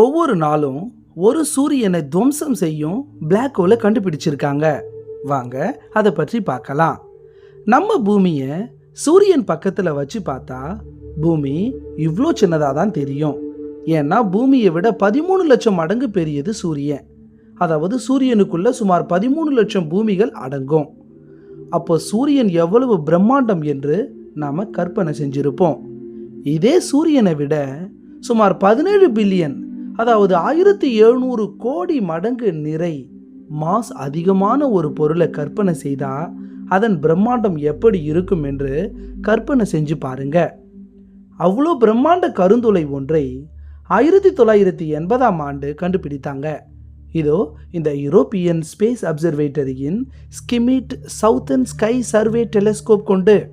ஒவ்வொரு நாளும் ஒரு சூரியனை துவம்சம் செய்யும் பிளாக் ஹோலை கண்டுபிடிச்சிருக்காங்க. வாங்க அதை பற்றி பார்க்கலாம். நம்ம பூமியை சூரியன் பக்கத்தில் வச்சு பார்த்தா பூமி இவ்வளோ சின்னதாக தான் தெரியும். ஏன்னா பூமியை விட பதிமூணு லட்சம் மடங்கு பெரியது சூரியன். அதாவது சூரியனுக்குள்ள சுமார் பதிமூணு லட்சம் பூமிகள் அடங்கும். அப்போ சூரியன் எவ்வளவு பிரம்மாண்டம் என்று நாம் கற்பனை செஞ்சிருப்போம். இதே சூரியனை விட சுமார் பதினேழு பில்லியன் அதாவது ஆயிரத்தி எழுநூறு கோடி மடங்கு நிறை மாஸ் அதிகமான ஒரு பொருளை கற்பனை செய்தா அதன் பிரம்மாண்டம் எப்படி இருக்கும் என்று கற்பனை செஞ்சு பாருங்க. அவ்வளோ பிரம்மாண்ட கருந்துளை ஒன்றை ஆயிரத்தி தொள்ளாயிரத்தி எண்பதாம் ஆண்டு கண்டுபிடித்தாங்க. இதோ இந்த European space அப்சர்வேட்டரியின் Schmidt Southern sky survey telescope கொண்டு.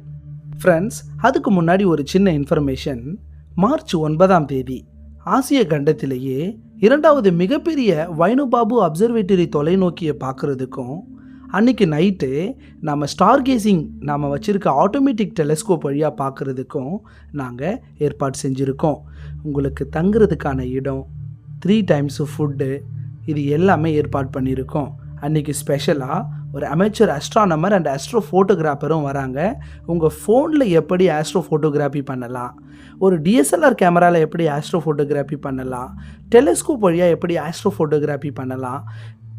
ஃப்ரெண்ட்ஸ் அதுக்கு முன்னாடி ஒரு சின்ன இன்ஃபர்மேஷன் மார்ச் ஒன்பதாம் தேதி. ஆசிய கண்டத்திலேயே இரண்டாவது மிகப்பெரிய வைனுபாபு அப்சர்வேட்டரி தொலைநோக்கியை பார்க்குறதுக்கும் அன்னைக்கு நைட்டு நம்ம ஸ்டார் கேசிங் நாம் வச்சுருக்க ஆட்டோமேட்டிக் டெலஸ்கோப் வழியாக பார்க்குறதுக்கும் நாங்கள் ஏற்பாடு செஞ்சுருக்கோம். உங்களுக்கு தங்குறதுக்கான இடம் த்ரீ டைம்ஸு ஃபுட்டு இது எல்லாமே ஏற்பாடு பண்ணியிருக்கோம் அன்றைக்கி ஸ்பெஷலாக ஒரு அமைச்சர் அஸ்ட்ரானமர் அண்ட் ஆஸ்ட்ரோ ஃபோட்டோகிராஃபரும் வராங்க. உங்கள் ஃபோனில் எப்படி ஆஸ்ட்ரோ ஃபோட்டோகிராஃபி பண்ணலாம்? ஒரு டிஎஸ்எல்ஆர் கேமராவில் எப்படி ஆஸ்ட்ரோ ஃபோட்டோகிராஃபி பண்ணலாம்? டெலிஸ்கோப் வழியாக எப்படி ஆஸ்ட்ரோ ஃபோட்டோகிராஃபி பண்ணலாம்?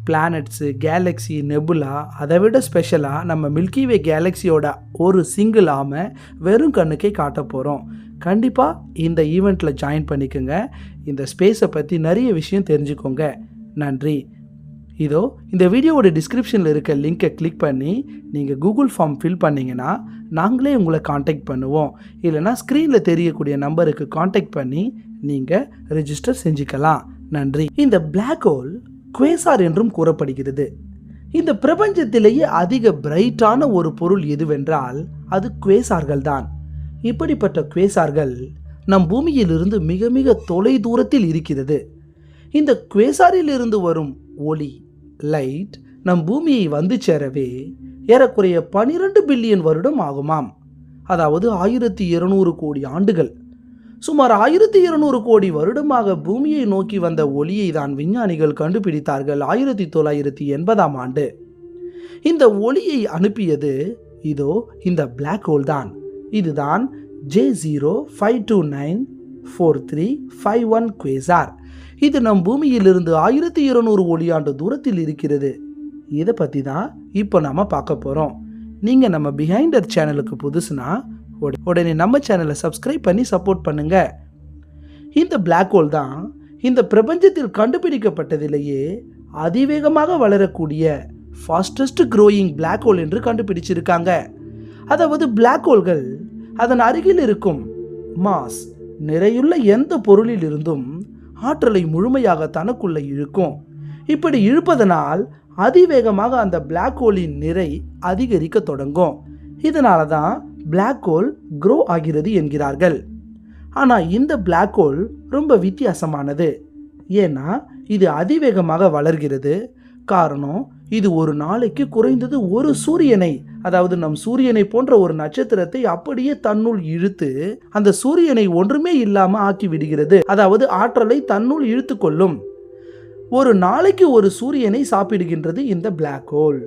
பிளானட்ஸு கேலக்ஸி நெபுலா அதை விட ஸ்பெஷலாக நம்ம மில்கி வே கேலக்ஸியோட ஒரு சிங்கிள் ஆமை வெறும் கண்ணுக்கே காட்ட போகிறோம் கண்டிப்பாக இந்த ஈவெண்ட்டில் ஜாயின் பண்ணிக்கோங்க. இந்த ஸ்பேஸை பற்றி நிறைய விஷயம் தெரிஞ்சுக்கோங்க. நன்றி. இதோ இந்த வீடியோவோட டிஸ்கிரிப்ஷனில் இருக்க லிங்கை கிளிக் பண்ணி நீங்கள் கூகுள் ஃபார்ம் ஃபில் பண்ணிங்கன்னா நாங்களே உங்களை காண்டாக்ட் பண்ணுவோம். இல்லைனா ஸ்க்ரீனில் தெரியக்கூடிய நம்பருக்கு காண்டாக்ட் பண்ணி நீங்கள் ரெஜிஸ்டர் செஞ்சுக்கலாம். நன்றி. இந்த பிளாக் ஹோல் குவேசார் என்றும் கூறப்படுகிறது. இந்த பிரபஞ்சத்திலேயே அதிக பிரைட்டான ஒரு பொருள் எதுவென்றால் அது குவேசார்கள் தான். இப்படிப்பட்ட குவேசார்கள் நம் பூமியிலிருந்து மிக மிக தொலை தூரத்தில் இருக்கிறது. இந்த குவேசாரில் இருந்து வரும் ஒளி லைட் நம் பூமியை வந்து சேரவே ஏறக்குறைய பனிரெண்டு பில்லியன் வருடம் ஆகுமாம். அதாவது ஆயிரத்தி இருநூறு கோடி ஆண்டுகள். சுமார் ஆயிரத்தி இருநூறு கோடி வருடமாக பூமியை நோக்கி வந்த ஒளியை தான் விஞ்ஞானிகள் கண்டுபிடித்தார்கள் ஆயிரத்தி தொள்ளாயிரத்தி எண்பதாம் ஆண்டு. இந்த ஒளியை அனுப்பியது இதோ இந்த பிளாக் ஹோல் தான். இதுதான் J zero five two nine four three five one quasar இது நம் பூமியிலிருந்து ஆயிரத்தி இருநூறு ஒளியாண்டு தூரத்தில் இருக்கிறது. இதை பற்றி தான் இப்போ நம்ம பார்க்க போகிறோம் நீங்கள் நம்ம பிஹைண்டர் சேனலுக்கு புதுசுனா உடனே நம்ம சேனலை சப்ஸ்கிரைப் பண்ணி சப்போர்ட் பண்ணுங்க. இந்த பிளாக் ஹோல் தான் இந்த பிரபஞ்சத்தில் கண்டுபிடிக்கப்பட்டதிலேயே அதிவேகமாக வளரக்கூடிய ஃபாஸ்டஸ்ட் க்ரோயிங் பிளாக் ஹோல் என்று கண்டுபிடிச்சிருக்காங்க. அதாவது பிளாக் ஹோல்கள் அதன் அருகில் இருக்கும் மாஸ் நிறையுள்ள எந்த பொருளில் இருந்தும் ஆற்றலை முழுமையாக தனக்குள்ளே இழுக்கும். இப்படி இழுப்பதனால் அதிவேகமாக அந்த பிளாக் ஹோலின் நிறை அதிகரிக்க தொடங்கும். இதனால தான் பிளாக் ஹோல் க்ரோ ஆகிறது என்கிறார்கள். ஆனால் இந்த பிளாக் ஹோல் ரொம்ப வித்தியாசமானது. ஏன்னா இது அதிவேகமாக வளர்கிறது. காரணம் இது ஒரு நாளைக்கு குறைந்தது ஒரு சூரியனை அதாவது நம் சூரியனை போன்ற ஒரு நட்சத்திரத்தை அப்படியே தன்னுள் இழுத்து அந்த சூரியனை ஒன்றுமே இல்லாம ஆக்கி விடுகிறது. அதாவது ஆற்றலை தன்னுள் இழுத்து கொள்ளும். ஒரு நாளைக்கு ஒரு சூரியனை சாப்பிடுகின்றது இந்த பிளாக் ஹோல்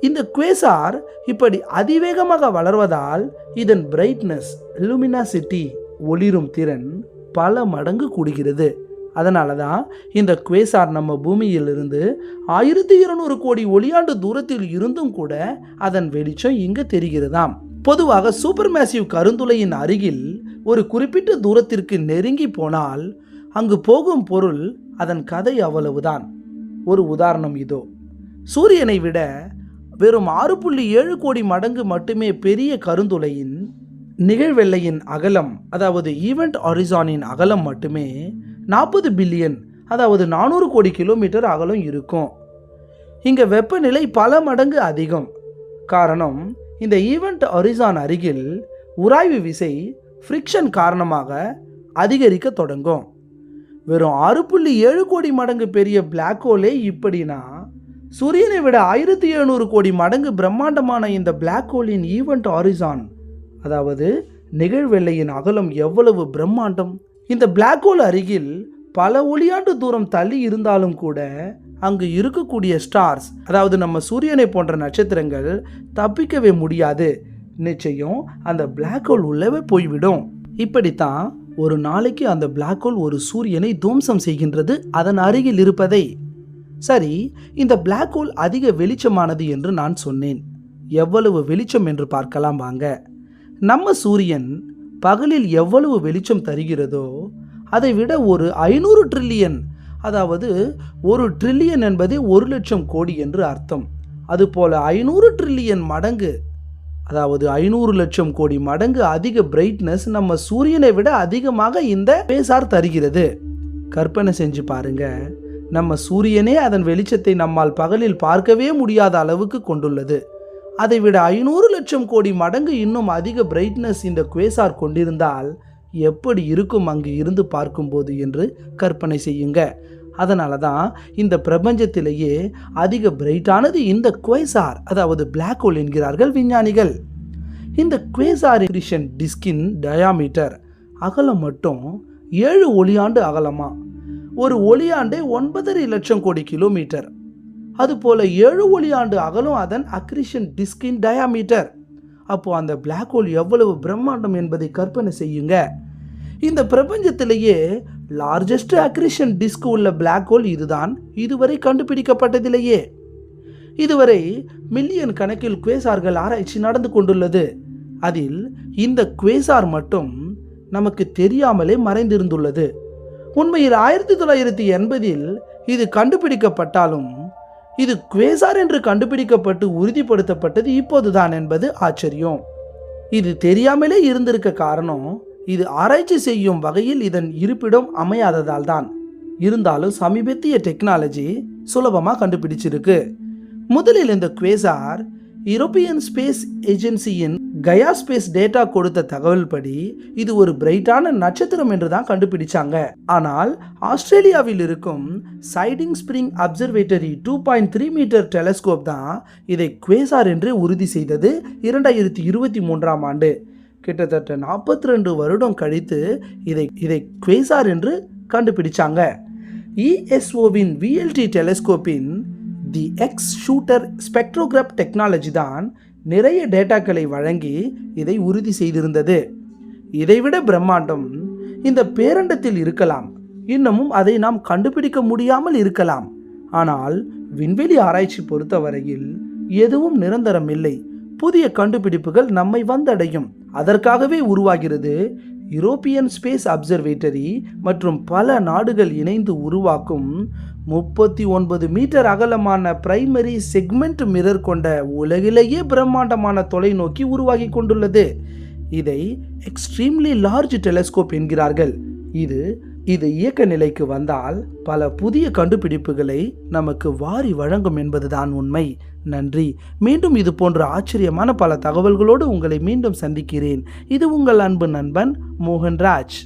இந்த குவேசார் இப்படி அதிவேகமாக வளர்வதால் இதன் பிரைட்னஸ் லுமினாசிட்டி ஒளிரும் திறன் பல மடங்கு கூடுகிறது. அதனால தான் இந்த குவேசார் நம்ம பூமியிலிருந்து ஆயிரத்தி இருநூறு கோடி ஒளியாண்டு தூரத்தில் இருந்தும் கூட அதன் வெளிச்சம் இங்கு தெரிகிறதாம். பொதுவாக சூப்பர் மேசிவ் கருந்துளையின் அருகில் ஒரு குறிப்பிட்ட தூரத்திற்கு நெருங்கி போனால் அங்கு போகும் பொருள் அதன் கதை அவ்வளவுதான். ஒரு உதாரணம் இதோ. சூரியனை விட வெறும் ஆறு புள்ளி ஏழு கோடி மடங்கு மட்டுமே பெரிய கருந்துளையின் நிகழ்வெள்ளையின் அகலம் அதாவது ஈவெண்ட் ஆரிசானின் அகலம் மட்டுமே நாற்பது பில்லியன் அதாவது நானூறு கோடி கிலோமீட்டர் அகலம் இருக்கும். இங்கே வெப்பநிலை பல மடங்கு அதிகம். காரணம் இந்த ஈவெண்ட் ஹொரிசான் அருகில் உராய்வு விசை ஃப்ரிக்ஷன் காரணமாக அதிகரிக்க தொடங்கும். வெறும் ஆறு புள்ளி ஏழு கோடி மடங்கு பெரிய பிளாக் ஹோலே இப்படின்னா சூரியனை விட ஆயிரத்தி எழுநூறு கோடி மடங்கு பிரம்மாண்டமான இந்த பிளாக் ஹோலின் ஈவெண்ட் ஹாரிசான் அதாவது நிகழ்வெள்ளையின் அகலம் எவ்வளவு பிரம்மாண்டம்? இந்த பிளாக் ஹோல் அருகில் பல ஒளியாண்டு தூரம் தள்ளி இருந்தாலும் கூட அங்கு இருக்கக்கூடிய ஸ்டார்ஸ் அதாவது நம்ம சூரியனை போன்ற நட்சத்திரங்கள் தப்பிக்கவே முடியாது. நிச்சயம் அந்த பிளாக் ஹோல் உள்ளவே போய்விடும். இப்படித்தான் ஒரு நாளைக்கு அந்த பிளாக் ஹோல் ஒரு சூரியனை துவம்சம் செய்கின்றது அதன் அருகில் இருப்பதை. சரி இந்த பிளாக் ஹோல் அதிக வெளிச்சமானது என்று நான் சொன்னேன். எவ்வளவு வெளிச்சம் என்று பார்க்கலாம் வாங்க. நம்ம சூரியன் பகலில் எவ்வளவு வெளிச்சம் தருகிறதோ அதை விட ஒரு ஐநூறு ட்ரில்லியன் அதாவது ஒரு ட்ரில்லியன் என்பதே ஒரு லட்சம் கோடி என்று அர்த்தம். அதுபோல ஐநூறு ட்ரில்லியன் மடங்கு அதாவது ஐநூறு லட்சம் கோடி மடங்கு அதிக பிரைட்னஸ் நம்ம சூரியனை விட அதிகமாக இந்த பேசார் தருகிறது. கற்பனை செஞ்சு பாருங்க. நம்ம சூரியனே அதன் வெளிச்சத்தை நம்மால் பகலில் பார்க்கவே முடியாத அளவுக்கு கொண்டுள்ளது. அதை விட ஐநூறு லட்சம் கோடி மடங்கு இன்னும் அதிக பிரைட்னஸ் இந்த குவேசார் கொண்டிருந்தால் எப்படி இருக்கும் அங்கு இருந்து பார்க்கும்போது என்று கற்பனை செய்யுங்க. அதனால தான் இந்த பிரபஞ்சத்திலேயே அதிக பிரைட்டானது இந்த குவேசார் அதாவது பிளாக் ஹோல் என்கிறார்கள் விஞ்ஞானிகள். இந்த குவேசார் எரிஷன் டிஸ்கின் டயாமீட்டர் அகலம் மட்டும் ஏழு ஒளியாண்டு அகலமா? ஒரு ஒளியாண்டே ஒன்பதரை லட்சம் கோடி கிலோமீட்டர் அதுபோல் ஏழு ஒளியாண்டு அகலும் அதன் அக்ரிஷன் டிஸ்கின் டயாமீட்டர் அப்போது அந்த பிளாக் ஹோல் எவ்வளவு பிரம்மாண்டம் என்பதை கற்பனை செய்யுங்க. இந்த பிரபஞ்சத்திலேயே லார்ஜஸ்ட் அக்ரிஷன் டிஸ்க் உள்ள பிளாக் ஹோல் இதுதான். இதுவரை கண்டுபிடிக்கப்பட்டதிலேயே. இதுவரை மில்லியன் கணக்கில் குவேசார்கள் ஆராய்ச்சி நடந்து கொண்டுள்ளது. அதில் இந்த குவேசார் மட்டும் நமக்கு தெரியாமலே மறைந்திருந்துள்ளது. உண்மையில் ஆயிரத்தி தொள்ளாயிரத்தி எண்பதில் இது கண்டுபிடிக்கப்பட்டாலும் இது குவேசார் என்று கண்டுபிடிக்கப்பட்டு உறுதிப்படுத்தப்பட்டது இப்போதுதான் என்பது ஆச்சரியம். இது தெரியாமலே இருந்திருக்க காரணம் இது ஆராய்ச்சி செய்யும் வகையில் இதன் இருப்பிடம் அமையாததால் தான் இருந்தாலும் சமீபத்திய டெக்னாலஜி சுலபமாக கண்டுபிடிச்சிருக்கு. முதலில் இந்த குவேசார் யூரோப்பியன் ஸ்பேஸ் ஏஜென்சியின் கயா ஸ்பேஸ் டேட்டா கொடுத்த தகவல் படி இது ஒரு பிரைட்டான நட்சத்திரம் என்று தான் கண்டுபிடிச்சாங்க. ஆனால் ஆஸ்திரேலியாவில் இருக்கும் Siding Spring observatory two point three metre telescope தான் இதை குவேசார் என்று உறுதி செய்தது இரண்டாயிரத்தி இருபத்தி மூன்றாம் ஆண்டு. கிட்டத்தட்ட நாற்பத்தி ரெண்டு வருடம் கழித்து இதை இதை குவேசார் என்று கண்டுபிடிச்சாங்க. இஎஸ்ஓவின் VLT டெலஸ்கோப்பின் the X shooter spectrograph technology தான் நிறைய டேட்டாக்களை வழங்கி இதை உறுதி செய்திருந்தது. இதைவிட பிரம்மாண்டம் இந்த பேரண்டத்தில் இருக்கலாம் இன்னமும் அதை நாம் கண்டுபிடிக்க முடியாமல் இருக்கலாம். ஆனால் விண்வெளி ஆராய்ச்சி பொறுத்தவரையில் எதுவும் நிரந்தரம் இல்லை. புதிய கண்டுபிடிப்புகள் நம்மை வந்தடையும். அதற்காகவே உருவாகிறது யூரோப்பியன் ஸ்பேஸ் அப்சர்வேட்டரி மற்றும் பல நாடுகள் இணைந்து உருவாக்கும் முப்பத்தி ஒன்பது மீட்டர் அகலமான பிரைமரி செக்மெண்ட் மிரர் கொண்ட உலகிலேயே பிரம்மாண்டமான தொலைநோக்கி உருவாகி கொண்டுள்ளது. இதை எக்ஸ்ட்ரீம்லி லார்ஜ் டெலஸ்கோப் என்கிறார்கள். இது இது இயக்க நிலைக்கு வந்தால் பல புதிய கண்டுபிடிப்புகளை நமக்கு வாரி வழங்கும் என்பதுதான் உண்மை. நன்றி. மீண்டும் இது போன்ற ஆச்சரியமான பல தகவல்களோடு உங்களை மீண்டும் சந்திக்கிறேன். இது உங்கள் அன்பு நண்பன் மோகன்ராஜ்.